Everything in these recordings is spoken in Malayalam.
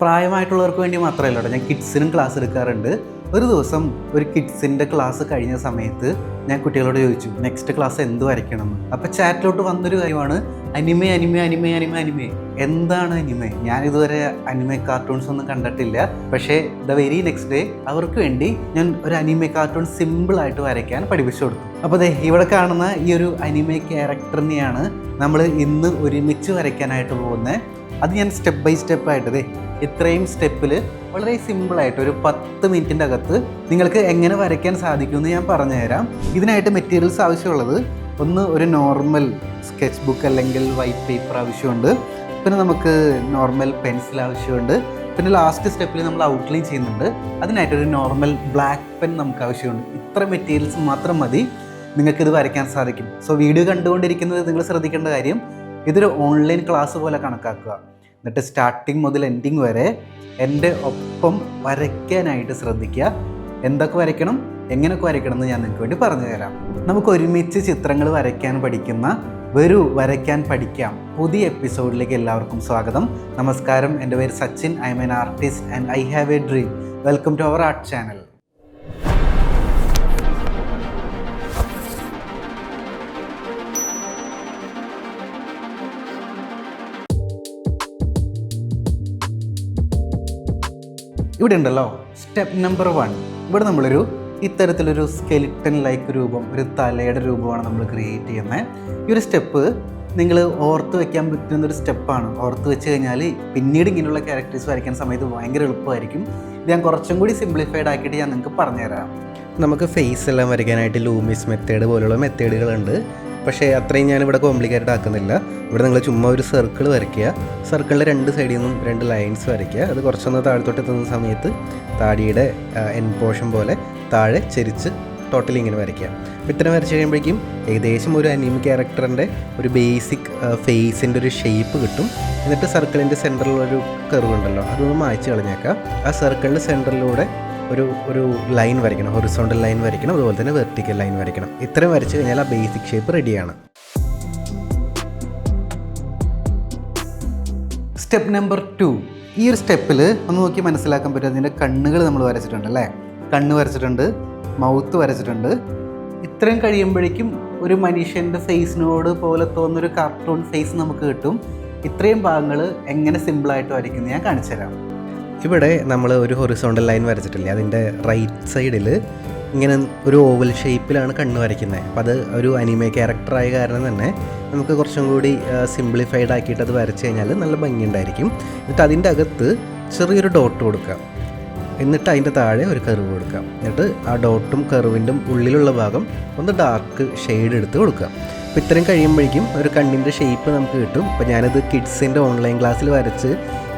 പ്രായമായിട്ടുള്ളവർക്ക് വേണ്ടി മാത്രമല്ല കേട്ടോ. ഞാൻ കിഡ്സിനും ക്ലാസ് എടുക്കാറുണ്ട്. ഒരു ദിവസം ഒരു കിഡ്സിന്റെ ക്ലാസ് കഴിഞ്ഞ സമയത്ത് ഞാൻ കുട്ടികളോട് ചോദിച്ചു നെക്സ്റ്റ് ക്ലാസ് എന്ത് വരയ്ക്കണം എന്ന് അപ്പോൾ ചാറ്റിലോട്ട് വന്നൊരു കാര്യമാണ് anime anime anime anime anime. എന്താണ് അനിമെ? ഞാൻ ഇതുവരെ അനിമെ കാർട്ടൂൺസ് ഒന്നും കണ്ടിട്ടില്ല. പക്ഷേ ദ വെരി നെക്സ്റ്റ് ഡേ അവർക്ക് വേണ്ടി ഞാൻ ഒരു അനിമെ കാർട്ടൂൺ സിമ്പിളായിട്ട് വരയ്ക്കാൻ പഠിപ്പിച്ചു കൊടുത്തു. അപ്പോൾ അതെ ഇവിടെ കാണുന്ന ഈ ഒരു അനിമെ ക്യാരക്ടറിനെയാണ് നമ്മൾ ഇന്ന് ഒരുമിച്ച് വരയ്ക്കാനായിട്ട് പോകുന്നത് അത് ഞാൻ സ്റ്റെപ്പ് ബൈ സ്റ്റെപ്പ് ആയിട്ട് ദേ ഇത്രയും സ്റ്റെപ്പിൽ വളരെ സിമ്പിളായിട്ട് ഒരു പത്ത് മിനിറ്റിന്റെ അകത്ത് നിങ്ങൾക്ക് എങ്ങനെ വരയ്ക്കാൻ സാധിക്കുമെന്ന് ഞാൻ പറഞ്ഞുതരാം. ഇതിനായിട്ട് മെറ്റീരിയൽസ് ആവശ്യമുള്ളത് ഒന്ന് ഒരു നോർമൽ സ്കെച്ച് ബുക്ക് അല്ലെങ്കിൽ വൈറ്റ് പേപ്പർ ആവശ്യമുണ്ട്. പിന്നെ നമുക്ക് നോർമൽ പെൻസിൽ ആവശ്യമുണ്ട്. പിന്നെ ലാസ്റ്റ് സ്റ്റെപ്പിൽ നമ്മൾ ഔട്ട്ലൈൻ ചെയ്യുന്നുണ്ട്. അതിനായിട്ടൊരു നോർമൽ ബ്ലാക്ക് പെൻ നമുക്ക് ആവശ്യമുണ്ട്. ഇത്ര മെറ്റീരിയൽസ് മാത്രം മതി. നിങ്ങൾക്കിത് വരയ്ക്കാൻ സാധിക്കും. സോ വീഡിയോ കണ്ടുകൊണ്ടിരിക്കുന്നത് നിങ്ങൾ ശ്രദ്ധിക്കേണ്ട കാര്യം ഇതൊരു ഓൺലൈൻ ക്ലാസ് പോലെ കണക്കാക്കുക. എന്നിട്ട് സ്റ്റാർട്ടിങ് മുതൽ എൻഡിങ് വരെ എന്റെ ഒപ്പം വരയ്ക്കാനായിട്ട് ശ്രദ്ധിക്കുക. എന്തൊക്കെ വരയ്ക്കണം എങ്ങനെയൊക്കെ വരയ്ക്കണം എന്ന് ഞാൻ നിങ്ങൾക്ക് വേണ്ടി പറഞ്ഞു തരാം നമുക്ക് ഒരുമിച്ച് ചിത്രങ്ങൾ വരയ്ക്കാൻ പഠിക്കുന്ന വരൂ വരയ്ക്കാൻ പഠിക്കാം പുതിയ എപ്പിസോഡിലേക്ക് എല്ലാവർക്കും സ്വാഗതം. നമസ്കാരം. എന്റെ പേര് Sachin. I am an artist and I have a dream welcome to our art channel ഇവിടെ ഉണ്ടല്ലോ സ്റ്റെപ്പ് നമ്പർ വൺ ഇവിടെ നമ്മളൊരു ഇത്തരത്തിലൊരു സ്കെലിറ്റൻ ലൈക്ക് രൂപം ഒരു തലയുടെ രൂപമാണ് നമ്മൾ ക്രിയേറ്റ് ചെയ്യുന്നത് ഈ ഒരു സ്റ്റെപ്പ് നിങ്ങൾ ഓർത്ത് വെക്കാൻ പറ്റുന്ന ഒരു സ്റ്റെപ്പാണ് ഓർത്ത് വെച്ച് കഴിഞ്ഞാൽ പിന്നീട് ഇങ്ങനെയുള്ള ക്യാരക്ടേഴ്സ് വരയ്ക്കുന്ന സമയത്ത് ഭയങ്കര എളുപ്പമായിരിക്കും. ഇത് ഞാൻ കുറച്ചും കൂടി സിംപ്ലിഫൈഡ് ആക്കിയിട്ട് ഞാൻ നിങ്ങൾക്ക് പറഞ്ഞുതരാം. നമുക്ക് ഫേസ് എല്ലാം വരയ്ക്കാനായിട്ട് ലൂമിസ് മെത്തേഡ് പോലുള്ള മെത്തേഡുകളുണ്ട് പക്ഷേ അത്രയും ഞാനിവിടെ കോംപ്ലിക്കേറ്റഡ് ആക്കുന്നില്ല. ഇവിടെ നിങ്ങൾ ചുമ്മാ ഒരു സർക്കിൾ വരയ്ക്കുക. സർക്കിളിന്റെ രണ്ട് സൈഡിൽ നിന്നും രണ്ട് ലൈൻസ് വരയ്ക്കുക. അത് കുറച്ചൊന്ന് താഴത്തോട്ട് എത്തുന്ന സമയത്ത് താടിയുടെ എൻ പോർഷൻ പോലെ താഴെ ചെരിച്ച് ടോട്ടലി ഇങ്ങനെ വരയ്ക്കുക. അപ്പോൾ ഇത്രയും വരച്ച് കഴിയുമ്പോഴേക്കും ഏകദേശം ഒരു അനിമ ക്യാരക്ടറിന്റെ ഒരു ബേസിക് ഫേസിന്റെ ഒരു ഷേപ്പ് കിട്ടും. എന്നിട്ട് സർക്കിളിന്റെ സെന്ററിലൊരു കർവ് ഉണ്ടല്ലോ അതൊന്ന് മായ്ച്ച് കളഞ്ഞേക്കാം ആ സർക്കിളിന്റെ സെന്ററിലൂടെ ഒരു ഒരു ലൈൻ വരയ്ക്കണം ഹൊറിസോണ്ടൽ ലൈൻ വരയ്ക്കണം അതുപോലെ തന്നെ വെർട്ടിക്കൽ ലൈൻ വരയ്ക്കണം. ഇത്രയും വരച്ച് കഴിഞ്ഞാൽ ആ ബേസിക് ഷേപ്പ് റെഡിയാണ് സ്റ്റെപ്പ് നമ്പർ ടു. ഈ ഒരു സ്റ്റെപ്പിൽ ഒന്ന് നോക്കി മനസ്സിലാക്കാൻ പറ്റും. അതിന്റെ കണ്ണുകൾ നമ്മൾ വരച്ചിട്ടുണ്ട് അല്ലേ? കണ്ണ് വരച്ചിട്ടുണ്ട് മൗത്ത് വരച്ചിട്ടുണ്ട്. ഇത്രയും കഴിയുമ്പോഴേക്കും ഒരു മനുഷ്യന്റെ ഫേസിനോട് പോലെ തോന്നുന്നൊരു കാർട്ടൂൺ ഫേസ് നമുക്ക് കിട്ടും. ഇത്രയും ഭാഗങ്ങൾ എങ്ങനെ സിമ്പിളായിട്ട് വരയ്ക്കുന്നത് ഞാൻ കാണിച്ചു തരാം ഇവിടെ നമ്മൾ ഒരു ഹൊറിസോണ്ടൽ ലൈൻ വരച്ചിട്ടില്ലേ? അതിന്റെ റൈറ്റ് സൈഡിൽ ഇങ്ങനെ ഒരു ഓവൽ ഷേപ്പിലാണ് കണ്ണ് വരയ്ക്കുന്നത്. അപ്പോൾ അത് ഒരു അനിമേ ക്യാരക്ടറായ കാരണം തന്നെ നമുക്ക് കുറച്ചും കൂടി സിംപ്ലിഫൈഡ് ആക്കിയിട്ട് അത് വരച്ച് കഴിഞ്ഞാൽ നല്ല ഭംഗിയുണ്ടായിരിക്കും. എന്നിട്ട് അതിന്റെ അകത്ത് ചെറിയൊരു ഡോട്ട് കൊടുക്കാം എന്നിട്ട് അതിന്റെ താഴെ ഒരു കർവ് കൊടുക്കാം എന്നിട്ട് ആ ഡോട്ടും കർവിന്റെ ഉള്ളിലുള്ള ഭാഗം ഒന്ന് ഡാർക്ക് ഷെയ്ഡ് എടുത്ത് കൊടുക്കുക. അപ്പോൾ ഇത്രയും കഴിയുമ്പോഴേക്കും ഒരു കണ്ണിന്റെ ഷേപ്പ് നമുക്ക് കിട്ടും. അപ്പോൾ ഞാനത് കിഡ്സിന്റെ ഓൺലൈൻ ക്ലാസ്സിൽ വരച്ച്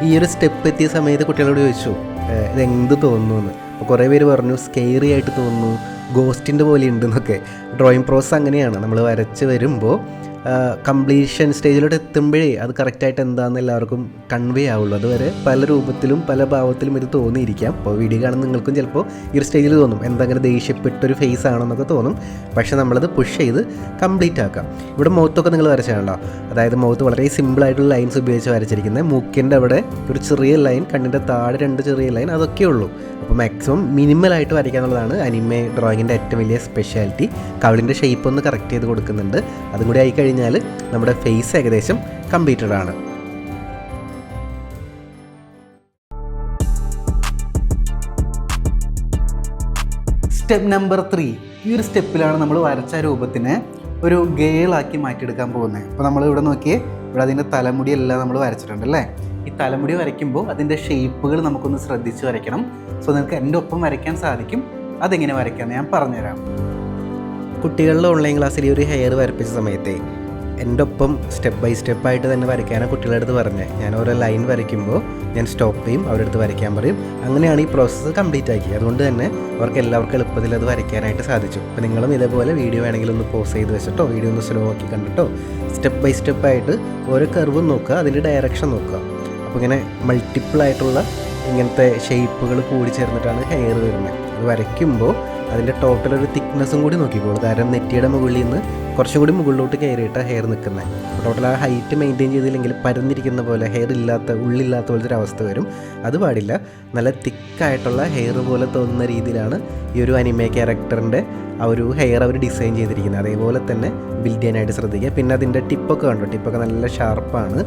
ഈ ഒരു സ്റ്റെപ്പ് എത്തിയ സമയത്ത് കുട്ടികളോട് ചോദിച്ചു "ഏഹ്, ഇതെന്ത് തോന്നുന്നു എന്ന്. അപ്പോൾ കുറേ പേര് പറഞ്ഞു സ്കെയറി ആയിട്ട് തോന്നുന്നു ഗോസ്റ്റിന്റെ പോലെ ഉണ്ടെന്നൊക്കെ. ഡ്രോയിങ് പ്രോസസ് അങ്ങനെയാണ്. നമ്മൾ വരച്ച് വരുമ്പോൾ കംപ്ലീഷൻ സ്റ്റേജിലോട്ട് എത്തുമ്പോഴേ അത് കറക്റ്റായിട്ട് എന്താണെന്ന് എല്ലാവർക്കും കൺവേ ആവുള്ളൂ. അതുവരെ പല രൂപത്തിലും പല ഭാവത്തിലും ഇത് തോന്നിയിരിക്കാം. അപ്പോൾ വീഡിയോ കാണുന്ന നിങ്ങൾക്കും ചിലപ്പോൾ ഈ ഒരു സ്റ്റേജിൽ തോന്നും. എന്തെങ്കിലും ദേഷ്യപ്പെട്ടൊരു ഫേസ് ആണെന്നൊക്കെ തോന്നും. പക്ഷേ നമ്മളത് പുഷ് ചെയ്ത് കംപ്ലീറ്റ് ആക്കാം. ഇവിടെ മുഖത്തൊക്കെ നിങ്ങൾ വരച്ചാണല്ലോ. അതായത് മുഖത്ത് വളരെ സിമ്പിളായിട്ടുള്ള ലൈൻസ് ഉപയോഗിച്ച് വരച്ചിരിക്കുന്നത്. മൂക്കിന്റെ അവിടെ ഒരു ചെറിയ ലൈൻ കണ്ണിന്റെ താഴെ രണ്ട് ചെറിയ ലൈൻ അതൊക്കെ ഉള്ളൂ. അപ്പോൾ മാക്സിമം മിനിമലായിട്ട് വരയ്ക്കാന്നുള്ളതാണ് അനിമേ ഡ്രോയിങ്ങിന്റെ ഏറ്റവും വലിയ സ്പെഷ്യാലിറ്റി കവിളിന്റെ ഷേപ്പ് ഒന്ന് കറക്റ്റ് ചെയ്ത് കൊടുക്കുന്നുണ്ട്. അതും കൂടി ആയി കഴിഞ്ഞാൽ നമ്മുടെ ഫേസ് ഏകദേശം കംപ്ലീറ്റഡ് ആണ്. സ്റ്റെപ്പ് നമ്പർ ത്രീ ഈ ഒരു സ്റ്റെപ്പിലാണ് നമ്മൾ വരച്ച രൂപത്തിനെ ഒരു ഗേളാക്കി മാറ്റിയെടുക്കാൻ പോകുന്നത്. അപ്പോൾ നമ്മൾ ഇവിടെ നോക്കിയേ ഇവിടെ അതിന്റെ തലമുടിയെല്ലാം നമ്മൾ വരച്ചിട്ടുണ്ട് അല്ലേ? ഈ തലമുടി വരയ്ക്കുമ്പോൾ അതിന്റെ ഷേപ്പുകൾ നമുക്കൊന്ന് ശ്രദ്ധിച്ച് വരയ്ക്കണം. സോ നിങ്ങൾക്ക് എന്റെ ഒപ്പം വരയ്ക്കാൻ സാധിക്കും. അതെങ്ങനെ വരയ്ക്കാമെന്ന് ഞാൻ പറഞ്ഞുതരാം. കുട്ടികളുടെ ഓൺലൈൻ ക്ലാസ്സിൽ ഈ ഒരു ഹെയർ വരപ്പിച്ച സമയത്തെ എന്റെ ഒപ്പം സ്റ്റെപ്പ് ബൈ സ്റ്റെപ്പായിട്ട് തന്നെ വരയ്ക്കാനാണ് കുട്ടികളുടെ അടുത്ത് പറഞ്ഞത് ഞാൻ ഓരോ ലൈൻ വരയ്ക്കുമ്പോൾ ഞാൻ സ്റ്റോപ്പ് ചെയ്യും അവരുടെ അടുത്ത് വരയ്ക്കാൻ പറയും. അങ്ങനെയാണ് ഈ പ്രോസസ്സ് കംപ്ലീറ്റ് ആക്കി അതുകൊണ്ട് തന്നെ അവർക്ക് എല്ലാവർക്കും എളുപ്പത്തിൽ അത് വരയ്ക്കാനായിട്ട് സാധിച്ചു. അപ്പോൾ നിങ്ങളും ഇതേപോലെ വീഡിയോ വേണമെങ്കിൽ ഒന്ന് പോസ് ചെയ്ത് വെച്ചിട്ടോ വീഡിയോ ഒന്ന് സ്ലോ ആക്കി കണ്ടിട്ടോ? സ്റ്റെപ്പ് ബൈ സ്റ്റെപ്പായിട്ട് ഓരോ കർവും നോക്കുക അതിന്റെ ഡയറക്ഷൻ നോക്കുക. അപ്പോൾ ഇങ്ങനെ മൾട്ടിപ്പിൾ ആയിട്ടുള്ള ഇങ്ങനത്തെ ഷേപ്പുകൾ കൂടി ചേർന്നിട്ടാണ് ഹെയർ വരുന്നത്. അത് വരയ്ക്കുമ്പോൾ അതിന്റെ ടോട്ടൽ ഒരു തിക്നെസ്സും കൂടി നോക്കിക്കോളൂ. കാരണം നെറ്റിയുടെ മുകളിൽ നിന്ന് കുറച്ചും കൂടി മുകളിലോട്ട് കയറിയിട്ട് ഹെയർ നിൽക്കുന്നത് ടോട്ടൽ ആ ഹൈറ്റ് മെയിന്റെയിൻ ചെയ്തില്ലെങ്കിൽ പരന്നിരിക്കുന്ന പോലെ ഹെയർ ഇല്ലാത്ത ഉള്ളില്ലാത്ത പോലത്തെ ഒരു അവസ്ഥ വരും. അത് പാടില്ല. നല്ല തിക്കായിട്ടുള്ള ഹെയർ പോലെ തോന്നുന്ന രീതിയിലാണ് ഈ ഒരു അനിമേ ക്യാരക്ടറിന്റെ ആ ഒരു ഹെയർ അവർ ഡിസൈൻ ചെയ്തിരിക്കുന്നത്. അതേപോലെ തന്നെ ബിൽഡ് ചെയ്യാനായിട്ട് ശ്രദ്ധിക്കുക. പിന്നെ അതിന്റെ ടിപ്പൊക്കെ കണ്ടു? ടിപ്പൊക്കെ നല്ല ഷാർപ്പാണ്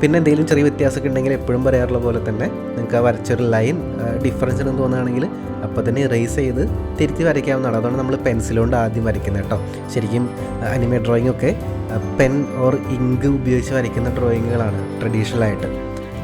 പിന്നെ എന്തെങ്കിലും ചെറിയ വ്യത്യാസമൊക്കെ ഉണ്ടെങ്കിൽ എപ്പോഴും പറയാറുള്ള പോലെ തന്നെ നിങ്ങൾക്ക് ആ വരച്ചൊരു ലൈൻ ഡിഫറൻസ് ഉണ്ടെന്ന് തോന്നുകയാണെങ്കിൽ അപ്പോൾ തന്നെ ഇറേസ് ചെയ്ത് തിരുത്തി വരയ്ക്കാവുന്നതാണ്. അതുകൊണ്ട് നമ്മൾ പെൻസിലുകൊണ്ട് ആദ്യം വരയ്ക്കുന്നത് കേട്ടോ. ശരിക്കും അനിമേ ഡ്രോയിങ് ഒക്കെ പെൻ ഓർ ഇങ്ക് ഉപയോഗിച്ച് വരയ്ക്കുന്ന ഡ്രോയിങ്ങുകളാണ് ട്രഡീഷണൽ ആയിട്ട്.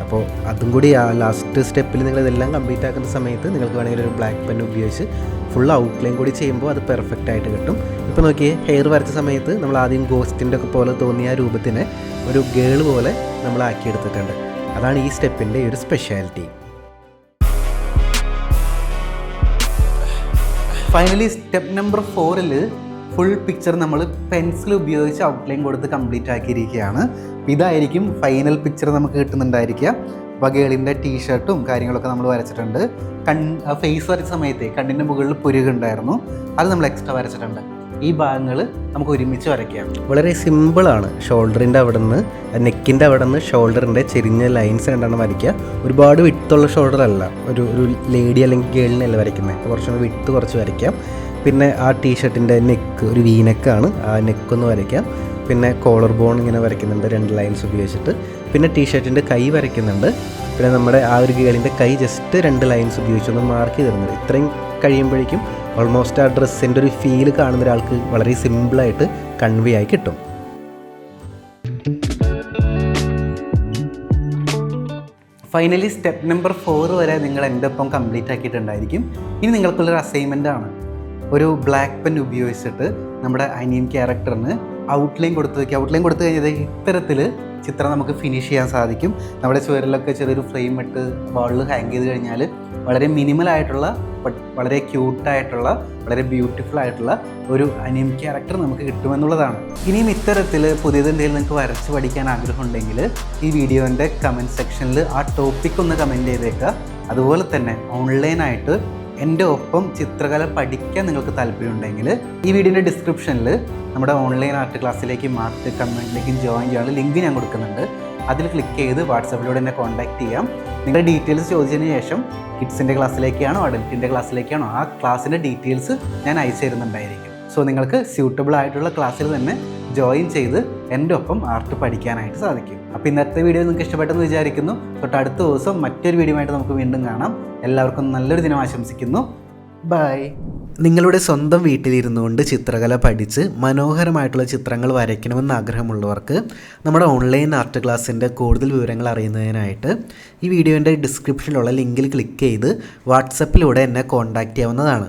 അപ്പോൾ അതും കൂടി ആ ലാസ്റ്റ് സ്റ്റെപ്പിൽ നിങ്ങൾ ഇതെല്ലാം കംപ്ലീറ്റ് ആക്കുന്ന സമയത്ത് നിങ്ങൾക്ക് വേണമെങ്കിൽ ഒരു ബ്ലാക്ക് പെൻ ഉപയോഗിച്ച് ഫുൾ ഔട്ട്ലൈൻ കൂടി ചെയ്യുമ്പോൾ അത് പെർഫെക്റ്റ് ആയിട്ട് കിട്ടും. ഇപ്പോൾ നോക്കിയേ ഹെയർ വരച്ച സമയത്ത് നമ്മൾ ആദ്യം ഗോസ്റ്റിന്റെ ഒക്കെ പോലെ തോന്നിയ രൂപത്തിനെ ഒരു ഗേൾ പോലെ നമ്മൾ ആക്കിയെടുത്തിട്ടുണ്ട്. അതാണ് ഈ സ്റ്റെപ്പിന്റെ ഒരു സ്പെഷ്യാലിറ്റി ഫൈനലി സ്റ്റെപ്പ് നമ്പർ ഫോറിൽ ഫുൾ പിക്ചർ നമ്മൾ പെൻസിൽ ഉപയോഗിച്ച് ഔട്ട്ലൈൻ കൊടുത്ത് കംപ്ലീറ്റ് ആക്കിയിരിക്കുകയാണ്. ഇതായിരിക്കും ഫൈനൽ പിക്ചർ നമുക്ക് കിട്ടുന്നുണ്ടായിരിക്കുക. അപ്പോൾ ഗേളിന്റെ ടീഷർട്ടും കാര്യങ്ങളൊക്കെ നമ്മൾ വരച്ചിട്ടുണ്ട്. കൺ ഫേസ് വരച്ച സമയത്ത് കണ്ണിന്റെ മുകളിൽ പുരുകുണ്ടായിരുന്നു അത് നമ്മൾ എക്സ്ട്രാ വരച്ചിട്ടുണ്ട്. ഈ ഭാഗങ്ങൾ നമുക്ക് ഒരുമിച്ച് വരയ്ക്കാം. വളരെ സിമ്പിളാണ് ഷോൾഡറിന്റെ അവിടെ നിന്ന് നെക്കിന്റെ അവിടെ നിന്ന് ഷോൾഡറിന്റെ ചെരിഞ്ഞ ലൈൻസ് രണ്ടെണ്ണം വരയ്ക്കുക. ഒരുപാട് വിട്ടുള്ള ഷോൾഡർ അല്ല. ഒരു ഒരു ലേഡി അല്ലെങ്കിൽ ഗേളിനല്ല വരയ്ക്കുന്നത്. കുറച്ചുകൂടി വിട്ട് കുറച്ച് വരയ്ക്കാം. പിന്നെ ആ ടീഷർട്ടിന്റെ നെക്ക് ഒരു വി നെക്കാണ് ആ നെക്കൊന്ന് വരയ്ക്കാം. പിന്നെ കോളർ ബോൺ ഇങ്ങനെ വരയ്ക്കുന്നുണ്ട് രണ്ട് ലൈൻസ് ഉപയോഗിച്ചിട്ട്. പിന്നെ ടീഷർട്ടിന്റെ കൈ വരയ്ക്കുന്നുണ്ട്. പിന്നെ നമ്മുടെ ആ ഒരു ഗേളിന്റെ കൈ ജസ്റ്റ് രണ്ട് ലൈൻസ് ഉപയോഗിച്ചൊന്ന് മാർക്ക് ചെയ്തിരുന്നത് ഇത്രയും കഴിയുമ്പോഴേക്കും ഓൾമോസ്റ്റ് ആ ഡ്രസ്സിന്റെ ഒരു ഫീൽ കാണുന്ന ഒരാൾക്ക് വളരെ സിമ്പിളായിട്ട് കൺവേ ആയി കിട്ടും. ഫൈനലി സ്റ്റെപ്പ് നമ്പർ ഫോർ വരെ നിങ്ങൾ എന്റെ ഒപ്പം കംപ്ലീറ്റ് ആക്കിയിട്ടുണ്ടായിരിക്കും. ഇനി നിങ്ങൾക്കുള്ളൊരു അസൈൻമെന്റ് ആണ്. ഒരു ബ്ലാക്ക് പെൻ ഉപയോഗിച്ചിട്ട് നമ്മുടെ അനിയൻ ക്യാരക്ടറിന് ഔട്ട്ലൈൻ കൊടുത്തു വയ്ക്കുക ഔട്ട്ലൈൻ കൊടുത്തു കഴിഞ്ഞാൽ ഇത്തരത്തിൽ ചിത്രം നമുക്ക് ഫിനിഷ് ചെയ്യാൻ സാധിക്കും. നമ്മുടെ ചുവരിലൊക്കെ ചെറിയൊരു ഫ്രെയിം ഇട്ട് വാളിൽ ഹാങ് ചെയ്ത് കഴിഞ്ഞാൽ വളരെ മിനിമൽ ആയിട്ടുള്ള വളരെ ക്യൂട്ടായിട്ടുള്ള വളരെ ബ്യൂട്ടിഫുൾ ആയിട്ടുള്ള ഒരു അനിയം ക്യാരക്ടർ നമുക്ക് കിട്ടുമെന്നുള്ളതാണ്. ഇനിയും ഇത്തരത്തിൽ പുതിയത് എന്തെങ്കിലും നിങ്ങൾക്ക് വരച്ച് പഠിക്കാൻ ആഗ്രഹമുണ്ടെങ്കിൽ ഈ വീഡിയോന്റെ കമന്റ് സെക്ഷനിൽ ആ ടോപ്പിക് ഒന്ന് കമന്റ് ചെയ്തേക്കുക. അതുപോലെ തന്നെ ഓൺലൈനായിട്ട് എന്റെ ഒപ്പം ചിത്രകല പഠിക്കാൻ നിങ്ങൾക്ക് താല്പര്യമുണ്ടെങ്കിൽ ഈ വീഡിയോന്റെ ഡിസ്ക്രിപ്ഷനിൽ നമ്മുടെ ഓൺലൈൻ ആർട്ട് ക്ലാസ്സിലേക്ക് മാർക്ക് കമ്മ്യൂണിറ്റിലേക്ക് ജോയിൻ ചെയ്യാനുള്ള ലിങ്ക് ഞാൻ കൊടുക്കുന്നുണ്ട്. അതിൽ ക്ലിക്ക് ചെയ്ത് വാട്സപ്പിലൂടെ എന്നെ കോൺടാക്ട് ചെയ്യാം. നിങ്ങളുടെ ഡീറ്റെയിൽസ് ചോദിച്ചതിന് ശേഷം കിഡ്സിന്റെ ക്ലാസ്സിലേക്കാണോ അഡൽറ്റിന്റെ ക്ലാസ്സിലേക്കാണോ ആ ക്ലാസ്സിന്റെ ഡീറ്റെയിൽസ് ഞാൻ അയച്ചു തരുന്നുണ്ടായിരിക്കും. സോ നിങ്ങൾക്ക് സ്യൂട്ടബിൾ ആയിട്ടുള്ള ക്ലാസ്സിൽ തന്നെ ജോയിൻ ചെയ്ത് എന്റെ ഒപ്പം ആർട്ട് പഠിക്കാനായിട്ട് സാധിക്കും. അപ്പോൾ ഇന്നത്തെ വീഡിയോ നിങ്ങൾക്ക് ഇഷ്ടപ്പെട്ടെന്ന് വിചാരിക്കുന്നു. തൊട്ട് അടുത്ത ദിവസം മറ്റൊരു വീഡിയോ ആയിട്ട് നമുക്ക് വീണ്ടും കാണാം. എല്ലാവർക്കും നല്ലൊരു ദിനം ആശംസിക്കുന്നു. ബൈ നിങ്ങളുടെ സ്വന്തം വീട്ടിലിരുന്നു കൊണ്ട് ചിത്രകല പഠിച്ച് മനോഹരമായിട്ടുള്ള ചിത്രങ്ങൾ വരയ്ക്കണമെന്ന് ആഗ്രഹമുള്ളവർക്ക് നമ്മുടെ ഓൺലൈൻ ആർട്ട് ക്ലാസ്സിന്റെ കൂടുതൽ വിവരങ്ങൾ അറിയുന്നതിനായിട്ട് ഈ വീഡിയോന്റെ ഡിസ്ക്രിപ്ഷനിലുള്ള ലിങ്കിൽ ക്ലിക്ക് ചെയ്ത് വാട്സപ്പിലൂടെ എന്നെ കോൺടാക്റ്റ് ചെയ്യാവുന്നതാണ്.